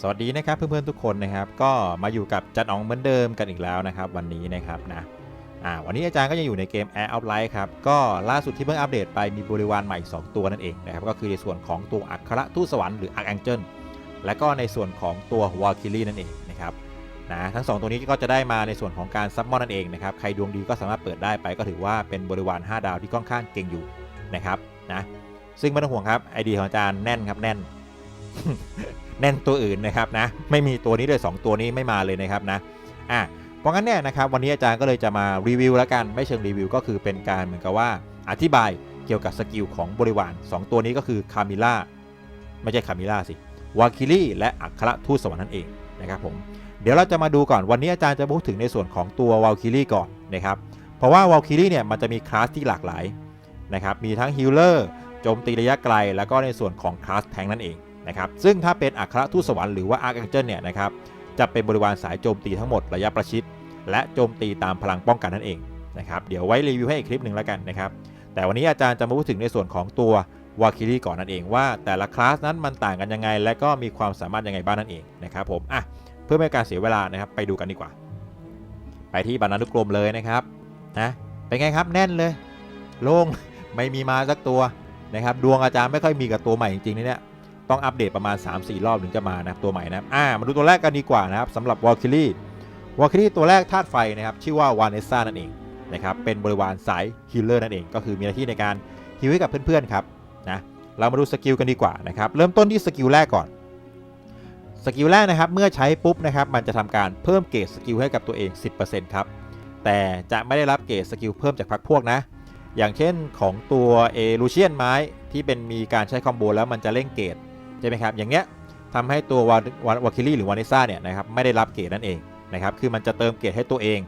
สวัสดีนะครับเพื่อนๆทุกคนนะครับ ก็มาอยู่กับจันอ๋องเหมือนเดิมกันอีกแล้วนะครับ วันนี้นะครับนะวันนี้อาจารย์ก็ยังอยู่ในเกม Air of Light ครับ ก็ล่าสุดที่เพิ่งอัปเดตไปมีบริวารใหม่ 2 ตัวนั่นเองนะครับ ก็คือในส่วนของตัวอัครทูตสวรรค์หรือ Archangel และก็ในส่วนของตัว w a l k i r i นั่นเองนะครับนะทั้ง 2 ตัวนี้ก็จะได้มาในส่วนของการซับมอนนั่นเองนะครับใครดวงดีก็สามารถเปิดได้ไป ก็ถือว่าเป็นบริวาร 5 ดาวที่ค่อนข้างเก่งอยู่นะครับนะซึ่งไม่ต้องห่วงครับไอเดียของอาจารย์แน่นครับแน่น แน่นตัวอื่นนะครับนะไม่มีตัวนี้ด้วย2 ตัวนี้ไม่มาเลยนะครับนะอะเพราะงั้นเนี่ยนะครับวันนี้อาจารย์ก็เลยจะมารีวิวแล้วกันไม่เชิงรีวิวก็คือเป็นการเหมือนกับว่าอธิบายเกี่ยวกับสกิลของบริวาร 2 ตัวนี้ก็คือคามิล่าไม่ใช่คามิล่าสิวาคิลี่และอัครทูตสวรรค์นั่นเองนะครับผมเดี๋ยวเราจะมาดูก่อนวันนี้อาจารย์จะพูดถึงในส่วนของตัววาคิลี่ก่อนนะครับเพราะว่าวาคิลี่เนี่ยมันจะมีคลาสที่หลากหลายนะครับมีทั้งฮิลเลอร์โจมตีระยะไกล แล้วก็ในส่วนของคลาสแทงนั่นเอง นะครับซึ่งถ้าเป็นอัครทูตสวรรค์หรือว่าอาร์ a องเจิลเนี่ยนะครับจะเป็นบริวารสายโจมตีทั้งหมดระยะประชิด และโจมตีตามพลังป้องกันนั่นเองนะครับเดี๋ยวไว้รีวิวให้อีกคลิปหนึ่งแล้วกันนะครับแต่วันนี้อาจารย์จะมาพูดถึงในส่วนของตัววาคิรีก่อนนั่นเองว่าแต่ละคลาสนั้นมันต่างกันยังไง และก็มีความสามารถยังไงบ้างนั่นเองนะครับผมอะเพื่อไม่ให้การเสียเวลานะครับไปดูกันดีกว่า ไปที่บรรณานุกรมเลยนะครับนะเป็นไงครับแน่นเลย โล่งไม่มีมาสักตัวนะครับดวงอาจารย์ไม่ค่อยมีกับตัวใหม่จริงๆนะเนี่ย ต้องอัปเดตประมาณ 3-4 รอบถึงจะมานะตัวใหม่นะอ่ามาดูตัวแรกกันดีกว่านะครับสำหรับวอลคิลี่วอลคิลี่ตัวแรกธาตุไฟนะครับชื่อว่าวานเนซ่านั่นเองนะครับเป็นบริวารสายฮิลเลอร์นั่นเอง ก็คือมีหน้าที่ในการฮิลให้กับเพื่อนๆครับนะเรามาดูสกิลกันดีกว่านะครับเริ่มต้นที่สกิลแรกก่อนสกิลแรกนะครับเมื่อใช้ปุ๊บนะครับมันจะทำการเพิ่มเกรดสกิลให้กับตัวเอง 10%ครับแต่จะไม่ได้รับเกรดสกิลเพิ่มจากพรรคพวกนะอย่างเช่นของตัวเอลูเชียนไม้ที่เป็นมีการใช้คอมโบแล้วมันจะเร่งเกรด ใช่ไหมครับ อย่างเงี้ยทำให้ตัววาวาคิลี่หรือวานิซ่าเนี่ยนะครับไม่ได้รับเกรดนั่นเองนะครับ คือมันจะเติมเกรดให้ตัวเอง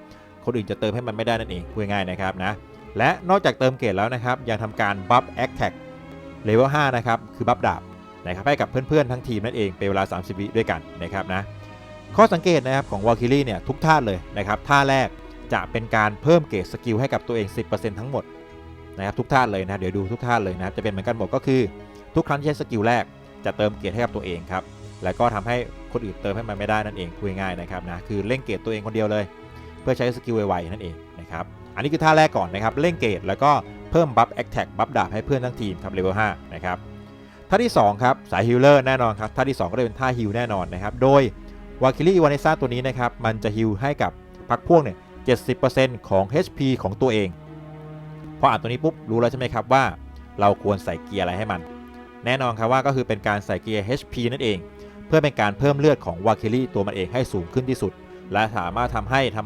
คนอื่นจะเติมให้มันไม่ได้นั่นเองพูดง่ายนะครับนะ และนอกจากเติมเกรดแล้วนะครับ ยังทำการบัฟแอคแท็กเลเวล5นะครับ คือบัฟดาบนะครับให้กับเพื่อนๆทั้งทีมนั่นเองเป็นเวลา 30 วิด้วยกันนะครับนะ ข้อสังเกตนะครับของวาคิลี่เนี่ยทุกท่าเลยนะครับ ท่าแรกจะเป็นการเพิ่มเกรดสกิลให้กับตัวเอง 10%ทั้งหมดนะครับทุกท่าเลยนะ เดี๋ยวดูทุกท่าเลยนะ จะเป็นเหมือนกันหมดก็คือทุกครั้งที่ใช้สกิลแรก จะเติมเกียรติให้กับตัวเองครับแล้วก็ทำให้คนอื่นเติมให้มันไม่ได้นั่นเองพูดง่ายนะครับนะคือเล่งเกรดตัวเองคนเดียวเลย เพื่อใช้สกิลไวๆนั่นเองนะครับอันนี้คือท่าแรกก่อนนะครับเล่งเกรดแล้วก็เพิ่มบัฟแอคแท็กบัฟดาบให้เพื่อนทั้งทีมครับเลเวล5นะครับท่าที่2ครับสายฮิลเลอร์แน่นอนครับท่าที่ 2 ก็จะเป็นท่าฮิลแน่นอนนะครับโดยวาคิลี่วานิซ่าตัวนี้นะครับมันจะฮิลให้กับพักพวกเนี่ย70%ของ HP ของตัวเองพออ่านตัวนี้ปุ๊บรู้แล้วใช่ไหมครับว่า เราควรใส่เกียร์อะไรให้มัน แน่นอนครับว่าก็คือเป็นการใส่เกียร์ HP นั่นเอง เพื่อเป็นการเพิ่มเลือดของวาคิลี่ตัวมันเองให้สูงขึ้นที่สุด และสามารถทำให้ท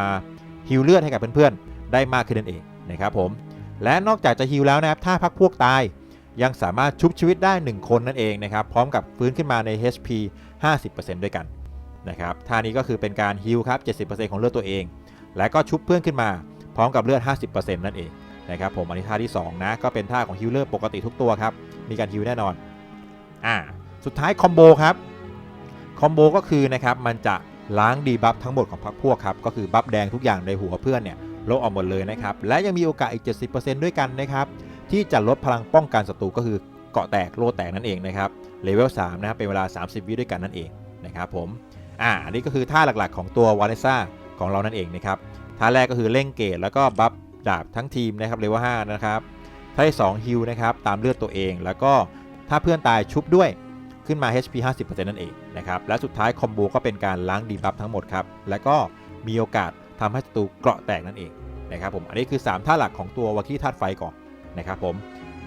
ำฮิลเลือดให้กับเพื่อนๆ ได้มากขึ้นนั่นเองนะครับผมและนอกจากจะฮิลแล้วนะครับถ้าพักพวกตายยังสามารถชุบชีวิตได้ 1 คนนั่นเองนะครับพร้อมกับฟื้นขึ้นมาใน HP 50%ด้วยกันนะครับท่านี้ก็คือเป็นการฮิลครับ 70%ของเลือดตัวเอง และก็ชุบเพื่อนขึ้นมา พร้อมกับเลือด 50%นั่นเองนะครับผมอันนี้ท่าที่ 2 นะ ก็เป็นท่าของฮิลเลอร์ปกติทุกตัวครับ มีการฮิลแน่นอน อ่า สุดท้ายคอมโบครับ คอมโบก็คือนะครับ มันจะล้างดีบัฟทั้งหมดของพรรคพวกครับ ก็คือบัฟแดงทุกอย่างในหัวเพื่อนเนี่ยลดออกหมดเลยนะครับ และยังมีโอกาสอีก 70%ด้วยกันนะครับ ที่จะลดพลังป้องกันศัตรูก็คือเกาะแตกโลแตกนั่นเองนะครับ เลเวล3นะครับ เป็นเวลา 30 วิด้วยกันนั่นเองนะครับผม อ่า อันนี้ก็คือท่าหลักๆของตัววาเลซ่าของเรานั่นเองนะครับ ท่าแรกก็คือเร่งเกตแล้วก็บัฟดาบทั้งทีมนะครับเลเวล5นะครับ ท่าที่2ฮิลนะครับตามเลือดตัวเอง แล้วก็ถ้าเพื่อนตายชุบด้วยขึ้นมา HP 50%นั่นเองนะครับและสุดท้ายคอมโบก็เป็นการล้างดีบัฟทั้งหมดครับแล้วก็มีโอกาสทำให้ศัตรูเกราะแตกนั่นเองนะครับผมอันนี้คือ 3 ท่าหลักของตัววากี้ธาตุไฟก่อนนะครับผม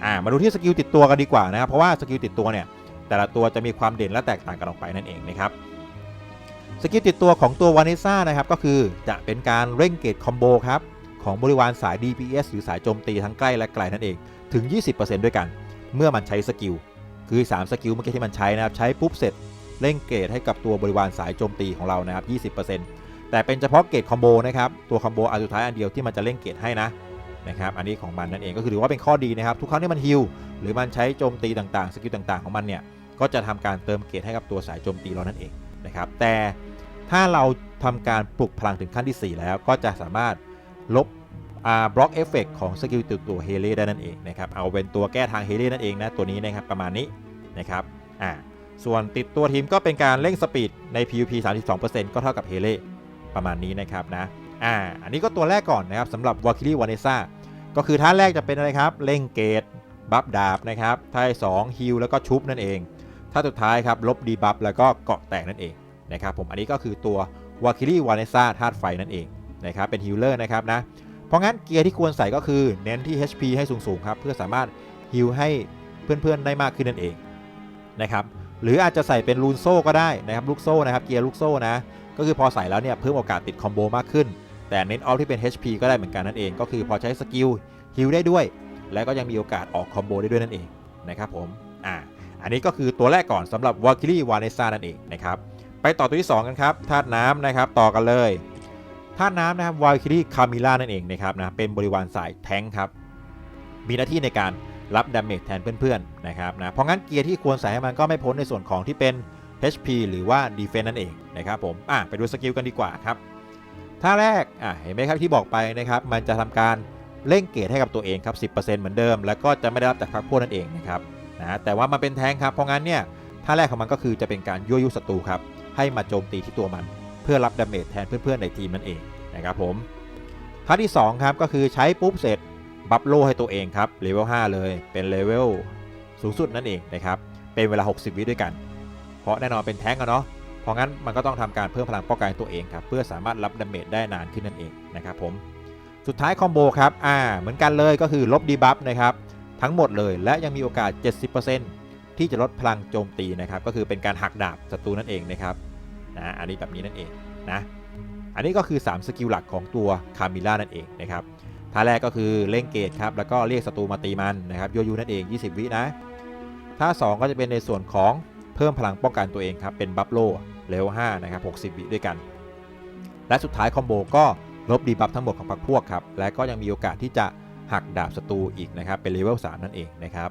อ่ามาดูที่สกิลติดตัวกันดีกว่านะครับเพราะว่าสกิลติดตัวเนี่ยแต่ละตัวจะมีความเด่นและแตกต่างกันออกไปนั่นเองนะครับสกิลติดตัวของตัววานิซ่านะครับก็คือจะเป็นการเร่งเกตคอมโบครับ ของบริวารสาย DPS หรือสายโจมตีทั้งใกล้และไกลนั่นเองถึง 20%ด้วยกัน เมื่อมันใช้สกิล คือ 3 สกิลเมื่อกี้ที่มันใช้นะครับ ใช้ปุ๊บเสร็จเร่งเกรดให้กับตัวบริวารสายโจมตีของเรานะครับ 20%แต่เป็นเฉพาะเกรดคอมโบนะครับ ตัวคอมโบอันสุดท้ายอันเดียวที่มันจะเร่งเกรดให้นะนะครับ อันนี้ของมันนั่นเองก็คือถือว่าเป็นข้อดีนะครับ ทุกครั้งที่มันฮิลหรือมันใช้โจมตีต่างๆ สกิลต่างๆ ของมันเนี่ย ก็จะทำการเติมเกรดให้กับตัวสายโจมตีเรานั่นเองนะครับ แต่ถ้าเราทำการปลุกพลังถึงขั้นที่ 4 แล้วก็จะสามารถลบ บล็อกเอฟเฟกของสกิลตัวตัวเฮเล่ได้นั่นเองนะครับเอาเป็นตัวแก้ทางเฮเล่นั่นเองนะตัวนี้นะครับประมาณนี้นะครับอ่าส่วนติดตัวทีมก็เป็นการเร่งสปีดใน PVP 32%ก็เท่ากับเฮเล่ประมาณนี้นะครับนะอ่าอันนี้ก็ตัวแรกก่อนนะครับสำหรับ v a l k y r i e v a n e s s a ก็คือท่าแรกจะเป็นอะไรครับเร่งเกตบัฟดาบนะครับท่าที่สองฮิลแล้วก็ชุบนั่นเองท่าสุดท้ายครับลบดีบัฟแล้วก็เกาะแตกนั่นเองนะครับผมอันนี้ก็คือตัว v a l k y r i e v a n e s s a ธาตุไฟนั่นเองนะครับเป็นฮิลเลอร์นะครับนะ เพราะงั้นเกียร์ที่ควรใส่ก็คือเน้นที่ HP ให้สูงๆครับเพื่อสามารถฮิลให้เพื่อนๆได้มากขึ้นนั่นเองนะครับหรืออาจจะใส่เป็นลูนโซ่ก็ได้นะครับลูกโซ่นะครับเกียร์ลูกโซ่นะก็คือพอใส่แล้วเนี่ยเพิ่มโอกาสติดคอมโบมากขึ้น แต่เน้นออฟที่เป็น HP ก็ได้เหมือนกันนั่นเองก็คือพอใช้สกิลฮิลได้ด้วย และก็ยังมีโอกาสออกคอมโบได้ด้วยนั่นเองนะครับผมอ่าอันนี้ก็คือตัวแรกก่อนสำหรับ v a l k y r i e v a n e s s a นั่นเองนะครับไปต่อตัวที่ 2 กันครับธาตุน้ำนะครับต่อกันเลย ธาตุน้ำนะครับ v a l k y r i e Camilla นั่นเองนะครับนะเป็นบริวารสายแทงครับ มีหน้าที่ในการรับดาเมจแทนเพื่อนๆนะครับนะเพราะงั้นเกียร์ที่ควรใส่ให้มันก็ไม่พ้นในส่วนของที่เป็น HP หรือว่า Defense นั่นเองนะครับผมอะไปดูสกิลกันดีกว่าครับท่าแรกอะเห็นไหมครับที่บอกไปนะครับ มันจะทำการเร่งเกรดให้กับตัวเองครับ 10%เหมือนเดิม แล้วก็จะไม่ได้รับจากพักพวกนั่นเองนะครับนะแต่ว่ามันเป็นแทงครับเพราะงั้นเนี่ยท่าแรกของมันก็คือจะเป็นการยั่วยุศัตรูครับให้มาโจมตีที่ตัวมัน พื่อรับดาเมจแทนเพื่อนๆในทีมนั่นเองนะครับผมท่าที่2ครับก็คือใช้ปุ๊บเสร็จบัฟโลให้ตัวเองครับเลเวล5เลยเป็นเลเวลสูงสุดนั่นเองนะครับเป็นเวลา 60 วิด้วยกัน เพราะแน่นอนเป็นแท้งอะเนาะเพราะงั้นมันก็ต้องทำการเพิ่มพลังป้องกันตัวเองครับเพื่อสามารถรับดาเมจได้นานขึ้นนั่นเองนะครับผมสุดท้ายคอมโบครับอ่าเหมือนกันเลยก็คือลบดีบัฟนะครับทั้งหมดเลยและยังมีโอกาส 70%ที่จะลดพลังโจมตีนะครับก็คือเป็นการหักดาบศัตรูนั่นเองนะครับ นะอันนี้แบบนี้นั่นเองนะอันนี้ก็คือ 3 สกิลหลักของตัวคามิล่านั่นเองนะครับท่าแรกก็คือเล่งเกตครับแล้วก็เรียกศัตรูมาตีมันนะครับโยยูนั่นเอง 20 วินะท่า2ก็จะเป็นในส่วนของเพิ่มพลังป้องกันตัวเองครับเป็นบัฟโลเลเวล5นะครับ60 วิด้วยกัน และสุดท้ายคอมโบก็ลบดีบัฟทั้งหมดของพรรคพวกครับและก็ยังมีโอกาสที่จะหักดาบศัตรูอีกนะครับเป็นเลเวล3นั่นเองนะครับ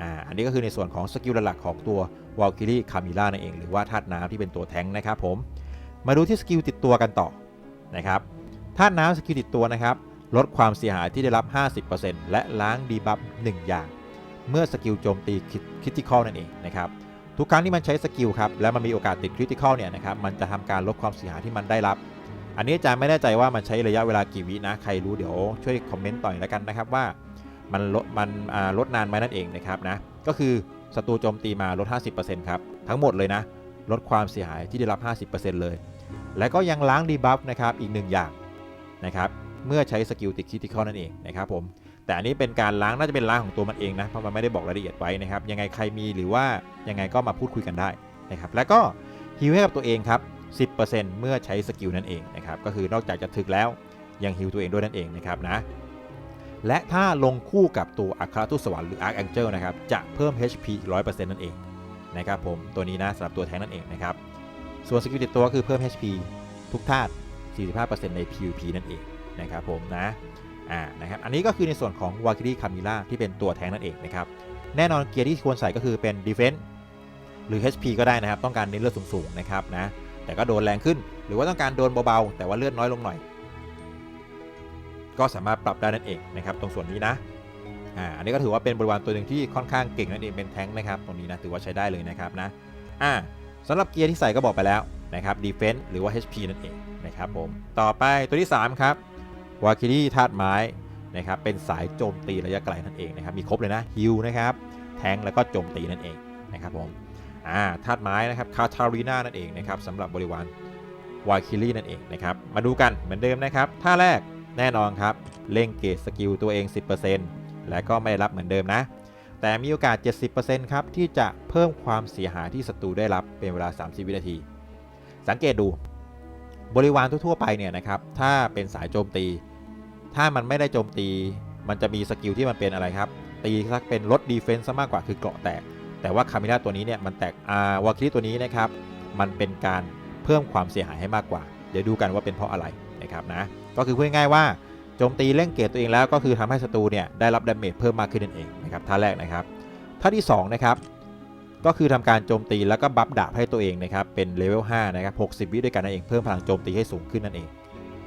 อ่าอันนี้ก็คือในส่วนของสกิลหลักของตัว w a l k y r i e Camilla นั่นเอง หรือว่าธาตุน้ำที่เป็นตัวแท้งนะครับผม มาดูที่สกิลติดตัวกันต่อนะครับธาตุน้ำสกิลติดตัวนะครับ ลดความเสียหายที่ได้รับ 50%และล้างดีบัฟ1อย่าง เมื่อสกิลโจมตีคริติคอลนั่นเองนะครับทุกครั้งที่มันใช้สกิลครับแล้วมันมีโอกาสติดคริติคอลเนี่ยนะครับมันจะทำการลดความเสียหายที่มันได้รับ อันนี้อาจารย์ไม่แน่ใจว่ามันใช้ระยะเวลากี่วินะใครรู้เดี๋ยวช่วยคอมเมนต์ต่อยแล้วกันนะครับว่ามันลดมันลดนานไหมนั่นเองนะครับนะก็คือ ศัตรูโจมตีมาลด 50%ครับ ทั้งหมดเลยนะ ลดความเสียหายที่ได้รับ 50%เลย และก็ยังล้างดีบัฟนะครับอีกหนึ่งอย่างนะครับเมื่อใช้สกิลติดคิติคอลนั่นเองนะครับผมแต่อันนี้เป็นการล้างน่าจะเป็นล้างของตัวมันเองนะเพราะมันไม่ได้บอกรายละเอียดไว้นะครับยังไงใครมีหรือว่ายังไงก็มาพูดคุยกันได้นะครับแล้วก็ฮิวให้กับตัวเองครับ 10%เมื่อใช้สกิลนั่นเองนะครับก็คือนอกจากจะถึกแล้วยังฮิวตัวเองด้วยนั่นเองนะครับนะ และถ้าลงคู่กับตัวอัครทูตสวรรค์หรือ Archangel นะครับ จะเพิ่ม HP 100%นั่นเองนะครับผม ตัวนี้นะสำหรับตัวแทงนั่นเองนะครับ ส่วนสกิลติดตัวคือเพิ่ม HP ทุกธาตุ 45%ใน PVP นั่นเองนะครับผมนะ อ่า นะครับ อันนี้ก็คือในส่วนของ w a l k y r i e Camilla ที่เป็นตัวแทงนั่นเองนะครับ แน่นอนเกียร์ที่ควรใส่ก็คือเป็น Defense หรือ HP ก็ได้นะครับ ต้องการเน้นเลือดสูงๆนะครับนะ แต่ก็โดนแรงขึ้น หรือว่าต้องการโดนเบาๆ แต่ว่าเลือดน้อยลงหน่อย ก็สามารถปรับได้นั่นเองนะครับตรงส่วนนี้นะอ่าอันนี้ก็ถือว่าเป็นบริวารตัวหนึ่งที่ค่อนข้างเก่งนั่นเองเป็นแทงนะครับตรงนี้นะถือว่าใช้ได้เลยนะครับนะอ่าสำหรับเกียร์ที่ใส่ก็บอกไปแล้วนะครับ Defense หรือว่า HP นั่นเองนะครับผมต่อไปตัวที่ 3 ครับวาคิรี่ธาตุไม้นะครับเป็นสายโจมตีระยะไกลนั่นเองนะครับมีครบเลยนะฮิลนะครับแทงแล้วก็โจมตีนั่นเองนะครับผมอ่าธาตุไม้นะครับคาทารีนานั่นเองนะครับสำหรับบริวารวาคิรี่นั่นเองนะครับมาดูกันเหมือนเดิมนะครับท่าแรก แน่นอนครับเล่งเกตสกิลตัวเอง 10%และก็ไม่ได้รับเหมือนเดิมนะ แต่มีโอกาส 70%ครับที่จะเพิ่มความเสียหายที่ศัตรูได้รับเป็นเวลา 30 วินาที สังเกตดู บริวารทั่ว ๆ ไปเนี่ยนะครับถ้าเป็นสายโจมตี ถ้ามันไม่ได้โจมตี มันจะมีสกิลที่มันเป็นอะไรครับ ตีสักเป็นลดดีเฟนซ์ซะมากกว่าคือเกราะแตก แต่ว่าคามิล่าตัวนี้เนี่ยมันแตกอาวาคริตัวนี้นะครับมันเป็นการเพิ่มความเสียหายให้มากกว่า เดี๋ยวดูกันว่าเป็นเพราะอะไรนะครับนะ ก็คือพูดง่ายว่าโจมตีเร่งเกตตัวเองแล้วก็คือทำให้ศัตรูเนี่ยได้รับดาเมจเพิ่มมากขึ้นนั่นเองนะครับท่าแรกนะครับท่าที่2นะครับก็คือทำการโจมตีแล้วก็บัฟดาบให้ตัวเองนะครับเป็นเลเวล5นะครับ60 วิด้วยกันนั่นเองเพิ่มพลังโจมตีให้สูงขึ้นนั่นเอง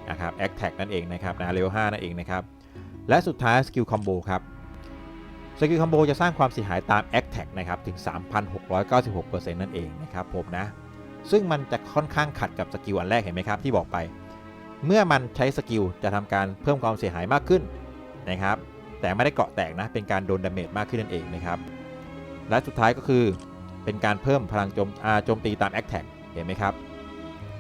นะครับแอคแท็กนั่นเองนะครับนะเลเวล5นั่นเองนะครับและสุดท้ายสกิลคอมโบครับสกิลคอมโบจะสร้างความเสียหายตาม a c t a c นะครับถึง 3,696%นั่นเองนะครับผมนะซึ่งมันจะค่อนข้างขัดกับสกิลอันแรกเห็นไหมครับที่บอกไป เมื่อมันใช้สกิลจะทำการเพิ่มความเสียหายมากขึ้นนะครับ แต่ไม่ได้เกาะแตกนะ เป็นการโดนดาเมจมากขึ้นนั่นเองนะครับ และสุดท้ายก็คือเป็นการเพิ่มพลังโจมอาโจมตีตาม a c t a c เห็นไหมครับ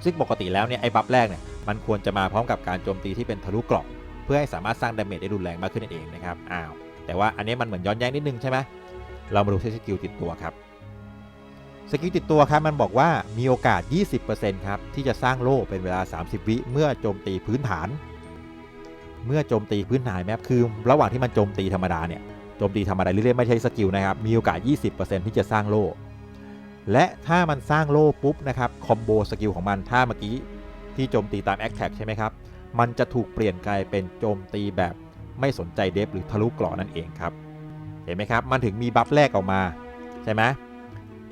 ซึ่งปกติแล้วเนี่ยไอ้บัฟแรกเนี่ยมันควรจะมาพร้อมกับการโจมตีที่เป็นทะลุเกราะเพื่อให้สามารถสร้างดาเมจได้รุนแรงมากขึ้นนั่นเองนะครับ อ้าว แต่ว่าอันนี้มันเหมือนย้อนแย้งนิดนึงใช่ไหมเรามาดูที่สกิลติดตัวครับ สกิลติดตัวครับมันบอกว่ามีโอกาส 20%ครับที่จะสร้างโล่เป็นเวลา 30 วิเมื่อโจมตีพื้นฐาน เมื่อโจมตีพื้นฐานแมปคือ ระหว่างที่มันโจมตีธรรมดาเนี่ยโจมตีธรรมดาเรื่อยๆไม่ใช่สกิลนะครับมีโอกาส 20%ที่จะสร้างโล่และถ้ามันสร้างโล่ปุ๊บนะครับคอมโบสกิลของมันถ้าเมื่อกี้ที่โจมตีตามแอคแท็กใช่ไหมครับมันจะถูกเปลี่ยนกลายเป็นโจมตีแบบไม่สนใจเดฟหรือทะลุกราะนั่นเองครับ เห็นไหมครับ มันถึงมีบัฟแรกออกมา ใช่ไหม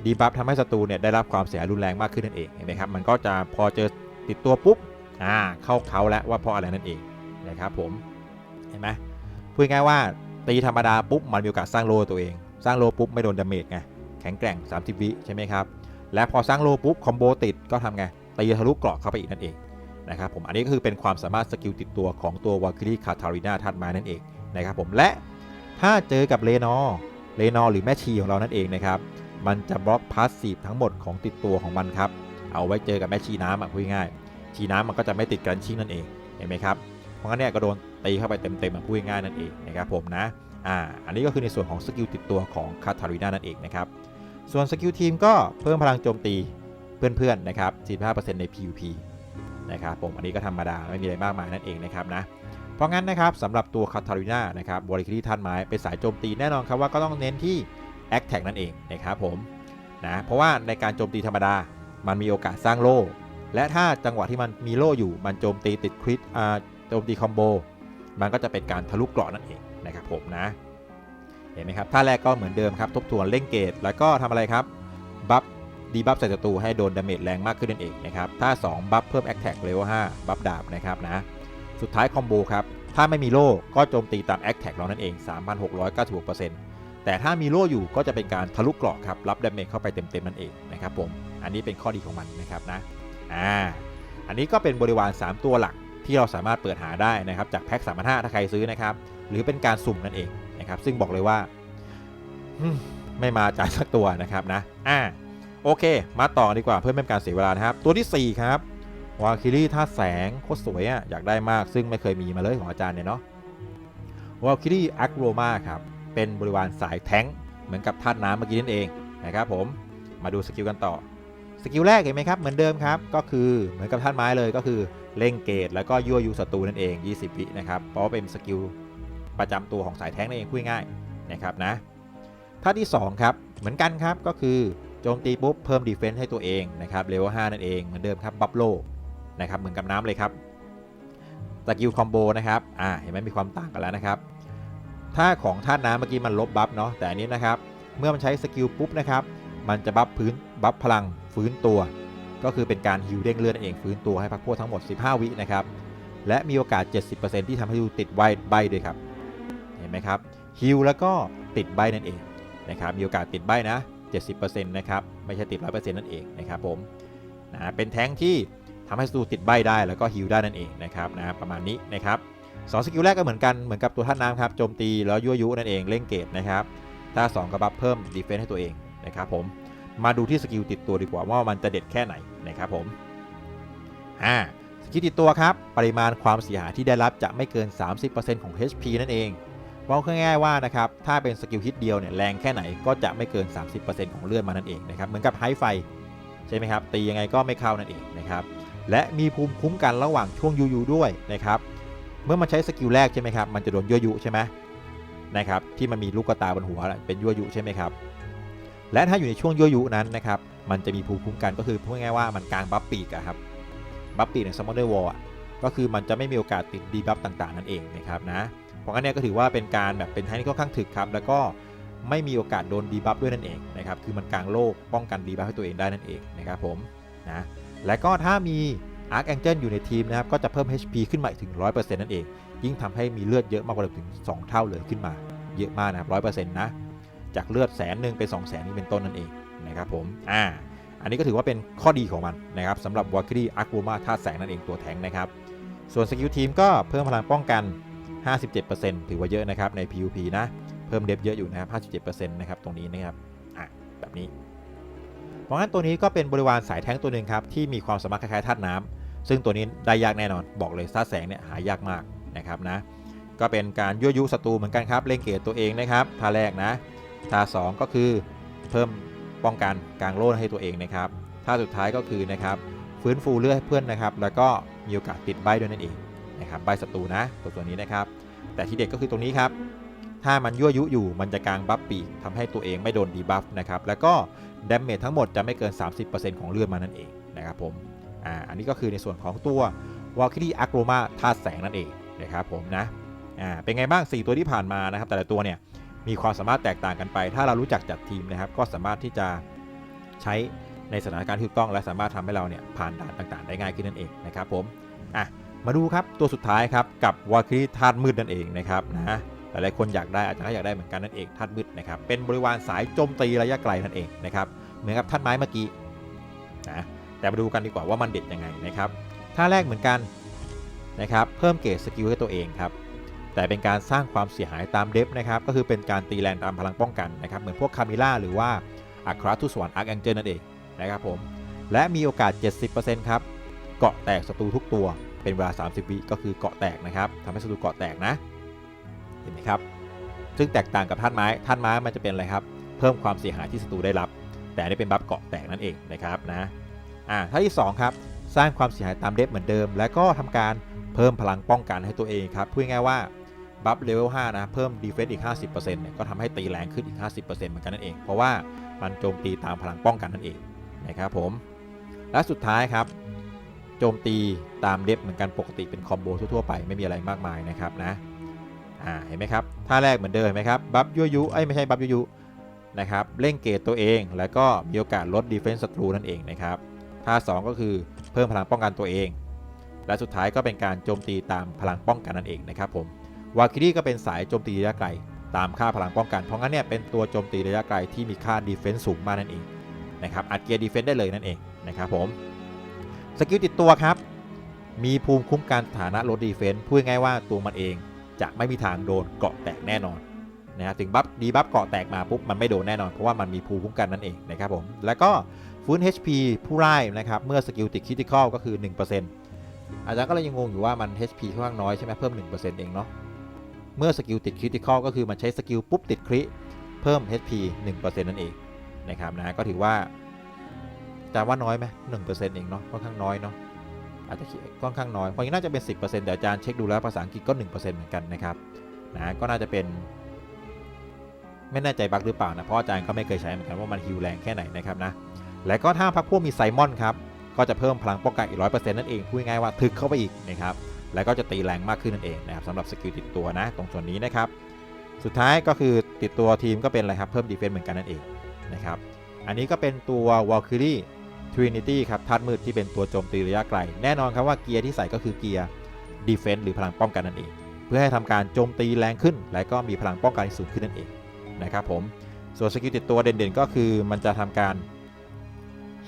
ดีบัฟทำให้ศัตรูเนี่ยได้รับความเสียหายรุนแรงมากขึ้นนั่นเองเห็นไหมครับมันก็จะพอเจอติดตัวปุ๊บอ่าเข้าเขาแล้วว่าเพราะอะไรนั่นเองนะครับผมเห็นไหมพูดง่ายว่าตีธรรมดาปุ๊บมันมีโอกาสสร้างโลตัวเอง สร้างโลปุ๊บไม่โดนดาเมจไงแข็งแกร่ง 30 วิใช่ไหมครับและพอสร้างโลปุ๊บคอมโบติดก็ทำไงตีทะลุเกราะเข้าไปอีกนั่นเองนะครับผมอันนี้ก็คือเป็นความสามารถสกิลติดตัวของตัววาคิรีคาทารินาทัดมานั่นเองนะครับผมและถ้าเจอกับเลนอเลนอหรือแม่ชีของเรานั่นเองนะครับ มันจะบล็อกพาสซีฟทั้งหมดของติดตัวของมันครับ เอาไว้เจอกับแม่ชีน้ำอะพูดง่ายชีน้ำมันก็จะไม่ติดกันชิงนั่นเองเห็นไหมครับเพราะงั้นเนี่ยก็โดนตีเข้าไปเต็มๆอะพูดง่ายนั่นเองนะครับผมนะอ่าอันนี้ก็คือในส่วนของสกิลติดตัวของคาทาริน่านั่นเองนะครับส่วนสกิลทีมก็เพิ่มพลังโจมตีเพื่อนๆนะครับ45%ใน PVP นะครับผมอันนี้ก็ธรรมดาไม่มีอะไรมากมายนั่นเองนะครับนะเพราะงั้นนะครับสำหรับตัวคาทาริน่านะครับบริคิที่ท่านไม้เป็นสายโจมตีแน่นอนครับว่าก็ต้องเน้นที่ a c t a c นั่นเองนะครับผมนะเพราะว่าในการโจมตีธรรมดา มันมีโอกาสสร้างโล่ และถ้าจังหวะที่มันมีโล่อยู่มันโจมตีติดคริตอ่าโจมตีคอมโบมันก็จะเป็นการทะลุเกราะนั่นเองนะครับผมนะเห็นไหมครับท่าแรกก็เหมือนเดิมครับทบทวนเร่งเกตแล้วก็ทำอะไรครับบัฟดีบัฟใส่ศัตรูให้โดนดาเมจแรงมากขึ้นนั่นเองนะครับท่า2บัฟเพิ่มแอคแท็กเลเวล5บัฟดาบนะครับนะสุดท้ายคอมโบครับถ้าไม่มีโล่ก็โจมตีตามแอคแท็กเรานั่นเอง 3,696% แต่ถ้ามีโล่อยู่ก็จะเป็นการทะลุเกราะครับรับดาเมจเข้าไปเต็มๆนั่นเองนะครับผมอันนี้เป็นข้อดีของมันนะครับนะอ่าอันนี้ก็เป็นบริวาร 3 ตัวหลักที่เราสามารถเปิดหาได้นะครับจากแพ็ค3,500ถ้าใครซื้อนะครับหรือเป็นการสุ่มนั่นเองนะครับซึ่งบอกเลยว่าไม่มาจ่ายสักตัวนะครับนะอ่าโอเค มาต่อดีกว่าเพื่อไม่เป็นการเสียเวลานะครับ ตัวที่ 4 ครับวาคิรี่ท่าแสงโคตรสวยอะ่ะอยากได้มากซึ่งไม่เคยมีมาเลยของอาจารย์เนี่ยเนาะวาคิรี่อักโรมาครับ เป็นบริวารสายแท้งเหมือนกับท่าน้ำเมื่อกี้นั่นเองนะครับผมมาดูสกิลกันต่อสกิลแรกเห็นไหมครับเหมือนเดิมครับก็คือเหมือนกับท่านไม้เลยก็คือเร่งเกตแล้วก็ยั่วยุศัตรูนั่นเอง 20 วินะครับเพราะว่าเป็นสกิลประจำตัวของสายแท้งนั่นเองพูดง่ายนะครับนะท่าที่2ครับเหมือนกันครับก็คือโจมตีปุ๊บเพิ่มดีเฟนซ์ให้ตัวเองนะครับเลเวล5นั่นเองเหมือนเดิมครับบัฟโลนะครับเหมือนกับน้ำเลยครับสกิลคอมโบนะครับอ่าเห็นไหมมีความต่างกันแล้วนะครับ ถ้าของธาตุน้ำเมื่อกี้มันลบบัฟเนาะแต่อันนี้นะครับ เมื่อมันใช้สกิลปุ๊บนะครับ มันจะบัฟพื้นบัฟพลังฟื้นตัว ก็คือเป็นการฮิวเด้งเลือดนั่นเองฟื้นตัวให้พักพวกทั้งหมด 15 วินะครับ และมีโอกาส 70%ที่ทำให้ดูติดใบใบด้วยครับ เห็นไหมครับฮิวแล้วก็ติดใบนั่นเองนะครับ มีโอกาสติดใบนะ 70%นะครับ ไม่ใช่ติด 100%นั่นเองนะครับผมนะเป็นแท้งที่ทำให้ศัตรูติดใบได้แล้วก็ฮิลได้นั่นเองนะครับนะประมาณนี้นะครับ สองสกิลแรกก็เหมือนกันเหมือนกับตัวท่านน้ำครับโจมตีแล้วยั่วยุนั่นเองเล่งเกตนะครับถ้า2กระบับเพิ่มดีเฟนซ์ให้ตัวเองนะครับผมมาดูที่สกิลติดตัวดีกว่าว่ามันจะเด็ดแค่ไหนนะครับผมอ่าสกิลติดตัวครับปริมาณความเสียหายที่ได้รับจะไม่เกิน 30%ของ HP นั่นเองว่าง่ายๆว่านะครับถ้าเป็นสกิลฮิตเดียวเนี่ยแรงแค่ไหนก็จะไม่เกิน 30%ของเลือดมานั่นเองนะครับเหมือนกับไฮไฟใช่ไหมครับตียังไงก็ไม่เข้านั่นเองนะครับและมีภูมิคุ้มกันระหว่างช่วงยูยูด้วยนะครับ เมื่อมันใช้สกิลแรกใช่ไหมครับ มันจะโดนยั่วยุใช่ไหมนะครับ ที่มันมีลูกกตาบนหัวเป็นยั่วยุใช่ไหมครับ และถ้าอยู่ในช่วงยั่วยุนั้นนะครับ มันจะมีภูมิคุ้มกันก็คือพูดง่ายๆว่ามันกลางบัฟปีกครับ บัฟปีกในสมอนเดอร์วอลก็คือมันจะไม่มีโอกาสติดดีบัฟต่างๆ นั่นเองนะครับนะ เพราะงั้นเนี่ยก็ถือว่าเป็นการแบบเป็นไทนี่ค่อนข้างถึกครับ แล้วก็ไม่มีโอกาสโดนดีบัฟด้วยนั่นเองนะครับ คือมันกลางโลกป้องกันดีบัฟให้ตัวเองได้นั่นเองนะครับผมนะ และก็ถ้ามี Arc Angel อยู่ในทีมนะครับก็จะเพิ่ม HP ขึ้นมาอีกถึง 100%นั่นเอง ยิ่งทำให้มีเลือดเยอะมากกว่าเดิมถึง 2 เท่าเลยขึ้นมา เยอะมากนะครับร้อยเปอร์เซ็นต์นะ จากเลือดแสนหนึ่งเป็น2 0 0แสนนี่เป็นต้นนั่นเองนะครับผมอ่าอันนี้ก็ถือว่าเป็นข้อดีของมันนะครับสำหรับวอลคิรีอาร์ u ูมาธาตุแสงนั่นเองตัวแทงนะครับ ส่วนสกิลทีมก็เพิ่มพลังป้องกัน 57%ถือว่าเยอะนะครับใน PVP นะ เพิ่มเดฟเยอะอยู่นะครับ57%นะครับตรงนี้นะครับอะแบบนี้เพราะงั้นตัวนี้ก็เป็นบริวารสายแท้งตัวหนึ่งครับที่มีความสามารถคล้ายๆธาตุน้ำ ซึ่งตัวนี้ได้ยากแน่นอนบอกเลยธาตุแสงเนี่ยหายากมากนะครับนะก็เป็นการยั่วยุศัตรูเหมือนกันครับเล่งเกตตัวเองนะครับท่าแรกนะท่าสองก็คือเพิ่มป้องกันกลางโล่ให้ตัวเองนะครับท่าสุดท้ายก็คือนะครับฟื้นฟูเลือดเพื่อนนะครับ แล้วก็มีโอกาสติดใบด้วยนั่นเองนะครับใบศัตรูนะตัวตัวนี้นะครับ แต่ที่เด็ดก็คือตรงนี้ครับถ้ามันยั่วยุอยู่มันจะกลางบัฟปีกทำให้ตัวเองไม่โดนดีบัฟนะครับแล้วก็ดาเมจทั้งหมดจะไม่เกิน 30%ของเลือดมานั่นเองนะครับผม อ่าอันนี้ก็คือในส่วนของตัววอลคิรีอะโกรมาธาตุแสงนั่นเองนะครับผมนะอ่าเป็นไงบ้าง 4 ตัวที่ผ่านมานะครับ แต่ละตัวเนี่ยมีความสามารถแตกต่างกันไป ถ้าเรารู้จักจัดทีมนะครับ ก็สามารถที่จะใช้ในสถานการณ์ที่ถูกต้อง และสามารถทำให้เราเนี่ยผ่านด่านต่างๆ ได้ง่ายขึ้นนั่นเองนะครับผมอะมาดูครับตัวสุดท้ายครับกับวาคิรีธาตุมืดนั่นเองนะครับนะหลายๆคนอยากได้อาจจะก็อยากได้เหมือนกันนั่นเองธาตุมืดนะครับเป็นบริวารสายโจมตีระยะไกลนั่นเองนะครับเหมือนกับธาตุไม้เมื่อกี้นะ แต่มาดูกันดีกว่าว่ามันเด็ดยังไงนะครับท่าแรกเหมือนกันนะครับเพิ่มเกรดสกิลให้ตัวเองครับแต่เป็นการสร้างความเสียหายตามเดฟนะครับก็คือเป็นการตีแรงตามพลังป้องกันนะครับเหมือนพวกคามิล่าหรือว่าอัคราทุสวรรค์อาร์แองเจลนั่นเองนะครับผมและมีโอกาส 70%ครับเกาะแตกศัตรูทุกตัวเป็นเวลา 30 วิก็คือเกาะแตกนะครับทำให้ศัตรูเกาะแตกนะเห็นไหมครับซึ่งแตกต่างกับท่านไม้ท่านไม้มันจะเป็นอะไรครับเพิ่มความเสียหายที่ศัตรูได้รับ แต่อันนี่เป็นบัฟเกาะแตกนั่นเองนะครับนะ อ่าท่าที่สองครับ สร้างความเสียหายตามเดฟเหมือนเดิม และก็ทำการเพิ่มพลังป้องกันให้ตัวเองครับพูดง่ายว่าบัฟเลเวล5นะ เพิ่มดีเฟนส์อีก 50%เนี่ยก็ทำให้ตีแรงขึ้นอีก 50%เหมือนกันนั่นเอง เพราะว่ามันโจมตีตามพลังป้องกันนั่นเองนะครับผม และสุดท้ายครับ โจมตีตามเดฟเหมือนกันปกติเป็นคอมโบทั่วๆไปไม่มีอะไรมากมายนะครับนะอ่าเห็นไหมครับท่าแรกเหมือนเดิมเห็นไหมครับบัฟยั่วยุไอ้ไม่ใช่บัฟยั่วยุนะครับเร่งเกตตัวเอง แล้วก็มีโอกาสลดดีเฟนส์ศัตรูนั่นเองนะครับ ท่าสองก็คือเพิ่มพลังป้องกันตัวเอง และสุดท้ายก็เป็นการโจมตีตามพลังป้องกันนั่นเองนะครับผมวาคิรีก็เป็นสายโจมตีระยะไกล ตามค่าพลังป้องกัน เพราะงั้นเนี่ยเป็นตัวโจมตีระยะไกลที่มีค่าดีเฟนซ์สูงมากนั่นเองนะครับอัดเกียร์ดีเฟนซ์ได้เลยนั่นเองนะครับผมสกิลติดตัวครับ มีภูมิคุ้มกันสถานะลดดีเฟนซ์พูดง่ายว่าตัวมันเองจะไม่มีทางโดนเกาะแตกแน่นอนนะฮะถึงบัฟดีบัฟเกาะแตกมาปุ๊บมันไม่โดนแน่นอนเพราะว่ามันมีภูมิคุ้มกันนั่นเองนะครับผมแล้วก็ ฟื้น HP ผู้ไล่นะครับเมื่อสกิลติดคริติคอลก็คือ 1%อาจารย์ก็เลยยังงงอยู่ว่ามัน HP ค่อนข้างน้อยใช่ไหมเพิ่ม 1%เองเนาะเมื่อสกิลติดคริติคอลก็คือมันใช้สกิลปุ๊บติดคริเพิ่ม HP 1%นั่นเองนะครับนะก็ถือว่าอาจะว่าน้อยไหม1%เองเนาะค่อนข้างน้อยเนาะอาจจะค่อนข้างน้อยเพราะงี้น่าจะเป็น 10%แต่อาจารย์เช็คดูแล้วภาษาอังกฤษก็ 1%เหมือนกันนะครับนะก็น่าจะเป็น ไม่แน่ใจบั๊กหรือเปล่านะเพราะอาจารย์ก็ไม่เคยใช้เหมือนกันว่ามันฮิวแรงแค่ไหนนะครับนะ และก็ถ้าพักพวกมีไซมอนครับก็จะเพิ่มพลังป้องกันอีก100%นั่นเองพูดง่ายว่าถึกเข้าไปอีกนะครับแล้วก็จะตีแรงมากขึ้นนั่นเองนะครับสำหรับสกิลติดตัวนะตรงส่วนนี้นะครับสุดท้ายก็คือติดตัวทีมก็เป็นอะไรครับเพิ่มดีเฟนส์เหมือนกันนั่นเองนะครับอันนี้ก็เป็นตัว Valkyrie Trinity ครับทัดมืดที่เป็นตัวโจมตีระยะไกล แน่นอนครับว่าเกียร์ที่ใส่ก็คือเกียร์ดีเฟนส์หรือพลังป้องกันนั่นเอง เพื่อให้ทำการโจมตีแรงขึ้น และก็มีพลังป้องกันสูงขึ้นนั่นเองนะครับผมส่วนสกิลติดตัวเด่นๆ ก็คือมันจะทำการ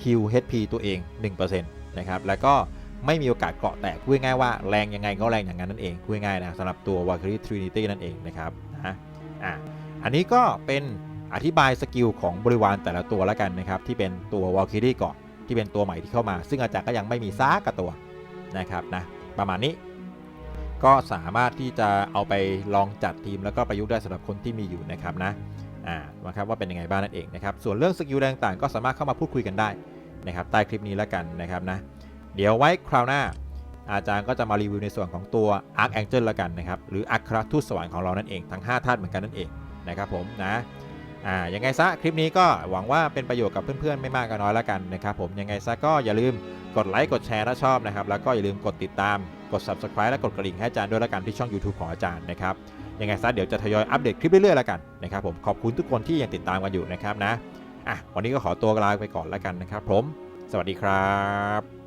heal HP ตัวเอง 1%นะครับแล้วก็ไม่มีโอกาสเกาะแตกพูดง่ายว่าแรงยังไงก็แรงอย่างนั้นนั่นเองพูดง่ายนะสำหรับตัว Valkyrie Trinity นั่นเองนะครับนะอะอันนี้ก็เป็นอธิบายสกิลของบริวารแต่ละตัวแล้วกันนะครับที่เป็นตัว Valkyrie ก่อนที่เป็นตัวใหม่ที่เข้ามา ซึ่งอาจารย์ก็ยังไม่มีซากกับตัวนะครับนะประมาณนี้ก็สามารถที่จะเอาไปลองจัดทีมแล้วก็ประยุกต์ได้สำหรับคนที่มีอยู่นะครับนะอ่านะครับว่าเป็นยังไงบ้างนั่นเองนะครับส่วนเรื่องสกิลต่างๆก็สามารถเข้ามาพูดคุยกันได้ นะครับใต้คลิปนี้แล้วกันนะครับนะเดี๋ยวไว้คราวหน้า อาจารย์ก็จะมารีวิวในส่วนของตัว Arc Angel ละกันนะครับหรืออัครทูตสวรรค์ของเรานั่นเองทั้ง5ธาตุเหมือนกันนั่นเองนะครับผมนะอ่ายังไงซะคลิปนี้ก็หวังว่าเป็นประโยชน์กับเพื่อนๆไม่มากก็น้อยและกันนะครับผมยังไงซะก็อย่าลืมกดไลค์กดแชร์ถ้าชอบนะครับแล้วก็อย่าลืมกดติดตามกด subscribe และกดกระดิ่งให้อาจารย์ด้วยละกันที่ช่อง YouTube ของอาจารย์นะครับยังไงซะเดี๋ยวจะทยอยอัปเดตคลิปเรื่อยๆละกันนะครับผมขอบคุณทุกคนที่ยังติดตามกันอยู่นะครับนะ อะวันนี้ก็ขอตัวลาไปก่อนแล้วกันนะครับ ผม สวัสดีครับ